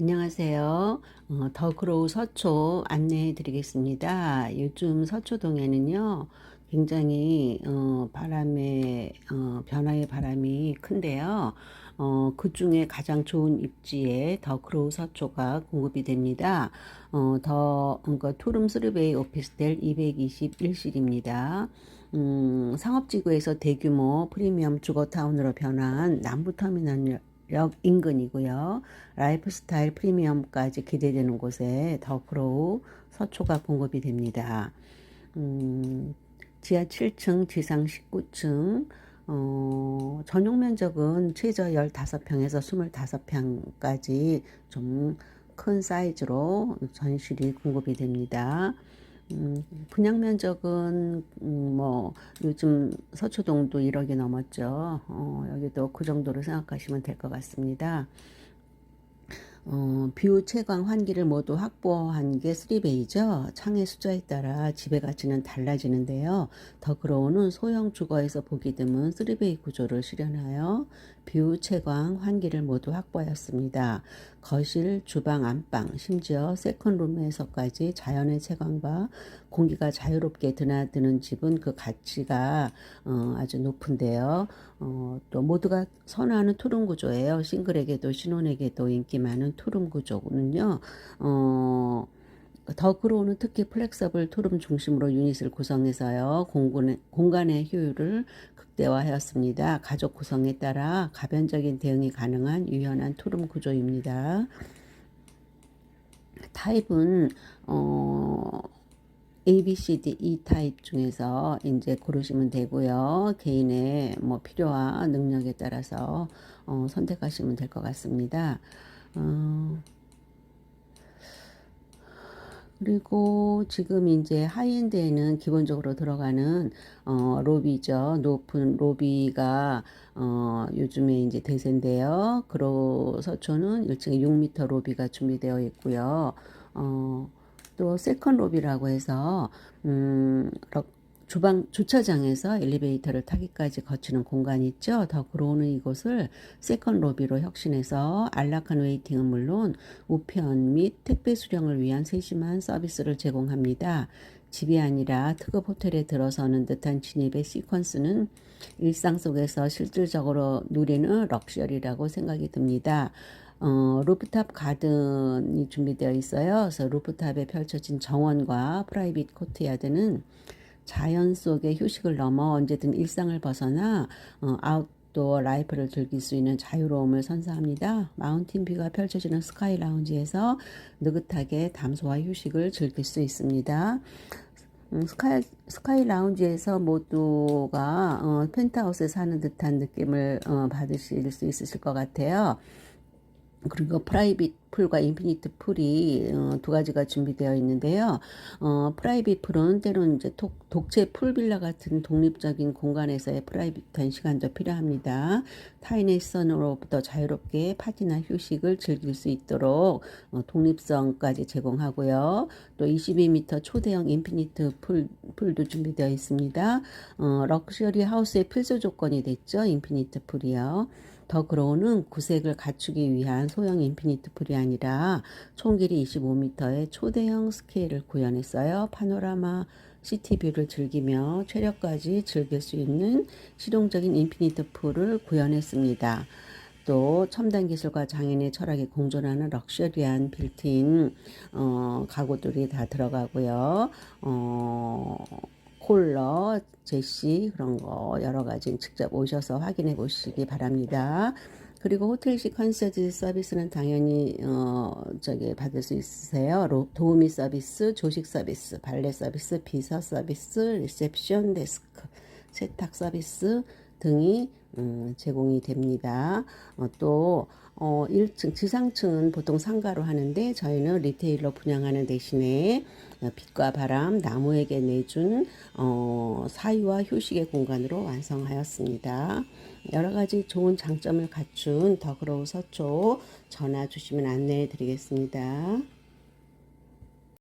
안녕하세요. 어, 더그로우 서초 안내해 드리겠습니다. 요즘 서초동에는요, 굉장히, 어, 바람의, 어, 변화의 바람이 큰데요. 어, 그 중에 가장 좋은 입지에 더그로우 서초가 공급이 됩니다. 어, 더, 그러니까 투룸 스리베이 오피스텔 221실입니다. 음, 상업지구에서 대규모 프리미엄 주거타운으로 변한 남부터미널 역 인근이고요. 라이프스타일 프리미엄까지 기대되는 곳에 더크로우 서초가 공급이 됩니다. 음, 지하 7층, 지상 19층, 어, 전용 면적은 최저 15평에서 25평까지 좀 큰 사이즈로 전실이 공급이 됩니다. 음, 분양 면적은 음, 뭐 요즘 서초동도 1억이 넘었죠. 어, 여기도 그 정도로 생각하시면 될 것 같습니다. 어, 뷰, 채광, 환기를 모두 확보한 게 3베이죠. 창의 숫자에 따라 집의 가치는 달라지는데요. 더 그로우는 소형 주거에서 보기 드문 3베이 구조를 실현하여 뷰, 채광, 환기를 모두 확보하였습니다. 거실, 주방, 안방, 심지어 세컨룸에서까지 자연의 채광과 공기가 자유롭게 드나드는 집은 그 가치가 어, 아주 높은데요. 어, 또 모두가 선호하는 투룸 구조예요. 싱글에게도 신혼에게도 인기 많은 투룸 구조는요. 어, 더그로우는 특히 플렉서블 투룸 중심으로 유닛을 구성해서요. 공간의, 공간의 효율을 극대화하였습니다. 가족 구성에 따라 가변적인 대응이 가능한 유연한 투룸 구조입니다. 타입은 어 A, B, C, D, E 타입 중에서 이제 고르시면 되고요. 개인의 뭐 필요와 능력에 따라서 어, 선택하시면 될 것 같습니다. 어, 그리고 지금 이제 하이엔드에는 기본적으로 들어가는 어, 로비죠. 높은 로비가 어, 요즘에 이제 대세인데요. 그로 서초는 1층에 6m 로비가 준비되어 있고요. 어, 또 세컨 로비라고 해서 음, 주방 주차장에서 엘리베이터를 타기까지 거치는 공간이 있죠. 더 그로우는 이곳을 세컨 로비로 혁신해서 안락한 웨이팅은 물론 우편 및 택배 수령을 위한 세심한 서비스를 제공합니다. 집이 아니라 특급 호텔에 들어서는 듯한 진입의 시퀀스는 일상 속에서 실질적으로 누리는 럭셔리라고 생각이 듭니다. 어, 루프탑 가든이 준비되어 있어요. 그래서 루프탑에 펼쳐진 정원과 프라이빗 코트야드는 자연 속의 휴식을 넘어 언제든 일상을 벗어나 어, 아웃도어 라이프를 즐길 수 있는 자유로움을 선사합니다. 마운틴 뷰가 펼쳐지는 스카이 라운지에서 느긋하게 담소와 휴식을 즐길 수 있습니다. 음, 스카이, 스카이 라운지에서 모두가 어, 펜트하우스에 사는 듯한 느낌을 어, 받으실 수 있으실 것 같아요. 그리고 프라이빗 풀과 인피니트 풀이 어, 두 가지가 준비되어 있는데요. 어, 프라이빗 풀은 때로는 이제 독, 독채 풀빌라 같은 독립적인 공간에서의 프라이빗한 시간도 필요합니다. 타인의 시선으로부터 자유롭게 파티나 휴식을 즐길 수 있도록 어, 독립성까지 제공하고요. 또 22m 초대형 인피니트 풀, 풀도 준비되어 있습니다. 어, 럭셔리 하우스의 필수 조건이 됐죠. 인피니트 풀이요. 더 그로우는 구색을 갖추기 위한 소형 인피니트 풀이 아니라 총 길이 25m의 초대형 스케일을 구현했어요. 파노라마 시티뷰를 즐기며 체력까지 즐길 수 있는 실용적인 인피니트 풀을 구현했습니다. 또 첨단 기술과 장인의 철학이 공존하는 럭셔리한 빌트인 어, 가구들이 다 들어가고요. 어, 콜러, 제시 그런 거 여러 가지 직접 오셔서 확인해 보시기 바랍니다. 그리고 호텔식 컨서트 서비스는 당연히 어 저기 받을 수 있으세요. 도우미 서비스, 조식 서비스, 발레 서비스, 비서 서비스, 리셉션 데스크, 세탁 서비스 등이 음, 제공이 됩니다. 어, 또 어, 1층, 지상층은 보통 상가로 하는데 저희는 리테일로 분양하는 대신에 어, 빛과 바람, 나무에게 내준 어, 사유와 휴식의 공간으로 완성하였습니다. 여러 가지 좋은 장점을 갖춘 더그로우 서초 전화 주시면 안내해 드리겠습니다.